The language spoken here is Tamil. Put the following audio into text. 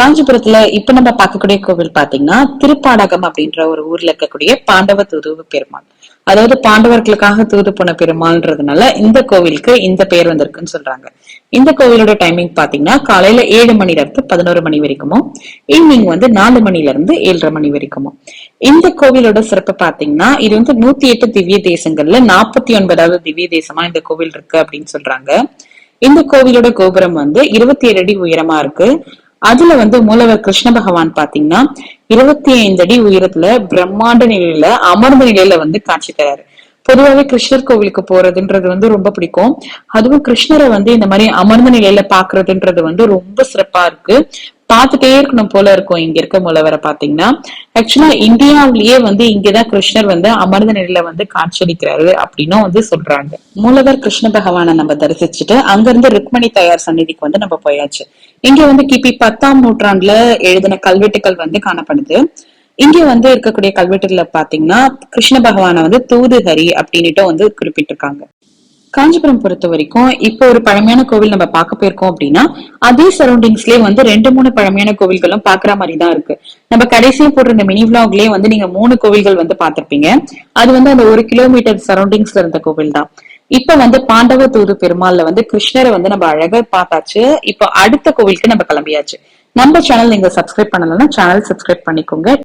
காஞ்சிபுரத்துல இப்ப நம்ம பார்க்கக்கூடிய கோவில் பாத்தீங்கன்னா திருப்பாடகம் அப்படின்ற ஒரு ஊர்ல இருக்கக்கூடிய பாண்டவ தூதுவு பெருமாள். அதாவது பாண்டவர்களுக்காக தூது போன பெருமாள்ன்றதுனால இந்த கோவிலுக்கு இந்த பேர் வந்திருக்குன்னு சொல்றாங்க. இந்த கோவிலோட டைமிங் பாத்தீங்கன்னா காலையில ஏழு மணில இருந்து பதினோரு மணி வரைக்குமோ ஈவினிங் வந்து நாலு மணில இருந்து ஏழரை மணி வரைக்குமோ. இந்த கோவிலோட சிறப்பு பாத்தீங்கன்னா இது வந்து நூத்தி எட்டு திவ்ய தேசங்கள்ல நாற்பத்தி ஒன்பதாவது திவ்ய தேசமா இந்த கோவில் இருக்கு அப்படின்னு சொல்றாங்க. இந்த கோவிலோட கோபுரம் வந்து இருபத்தி ஏழு அடி உயரமா இருக்கு. அதுல வந்து மூலவர் கிருஷ்ண பகவான் பாத்தீங்கன்னா இருபத்தி ஐந்து அடி உயரத்துல பிரம்மாண்ட நிலையில அமர்ந்த நிலையில வந்து காட்சி தராரு. பொதுவாகவே கிருஷ்ணர் கோவிலுக்கு போறதுன்றது வந்து ரொம்ப பிடிக்கும். அதுவும் கிருஷ்ணரை வந்து இந்த மாதிரி அமர்ந்த நிலையில பாக்குறதுன்றது வந்து ரொம்ப சிறப்பா இருக்கு. பார்த்துட்டே இருக்கணும் போல இருக்கும். இங்க இருக்க மூலவரை பாத்தீங்கன்னா ஆக்சுவலா இந்தியாவிலேயே வந்து இங்கதான் கிருஷ்ணர் வந்து அமர்ந்த நிலையில வந்து காட்சியளிக்கிறாரு அப்படின்னும் வந்து சொல்றாங்க. மூலவர் கிருஷ்ண பகவானை நம்ம தரிசிச்சுட்டு அங்கிருந்து ருக்மணி தயார் சந்நிதிக்கு வந்து நம்ம போயாச்சு. இங்க வந்து கிபி பத்தாம் நூற்றாண்டுல எழுதின கல்வெட்டுகள் வந்து காணப்படுது. இங்க வந்து இருக்கக்கூடிய கல்வெட்டுல பாத்தீங்கன்னா கிருஷ்ண பகவான வந்து தூதுஹரி அப்படின்னுட்டு வந்து குறிப்பிட்டிருக்காங்க. காஞ்சிபுரம் பொறுத்த வரைக்கும் இப்போ ஒரு பழமையான கோவில் நம்ம பார்க்க போயிருக்கோம் அப்படின்னா அதே சரௌண்டிங்ஸ்லயே வந்து ரெண்டு மூணு பழமையான கோவில்களும் பாக்குற மாதிரி தான் இருக்கு. நம்ம கடைசியா போடுற இந்த மினி விளாக்லயே வந்து நீங்க மூணு கோவில்கள் வந்து பாத்திருப்பீங்க அது வந்து அந்த ஒரு கிலோமீட்டர் சரௌண்டிங்ஸ்ல இருந்த கோவில் தான். இப்ப வந்து பாண்டவ தூது பெருமாள்ல வந்து கிருஷ்ணரை வந்து நம்ம அழகா பார்த்தாச்சு. இப்போ அடுத்த கோவிலுக்கு நம்ம கிளம்பியாச்சு. நம்ம சேனல் நீங்க சப்ஸ்கிரைப் பண்ணலன்னா சேனல் சப்ஸ்கிரைப் பண்ணிக்கோங்க.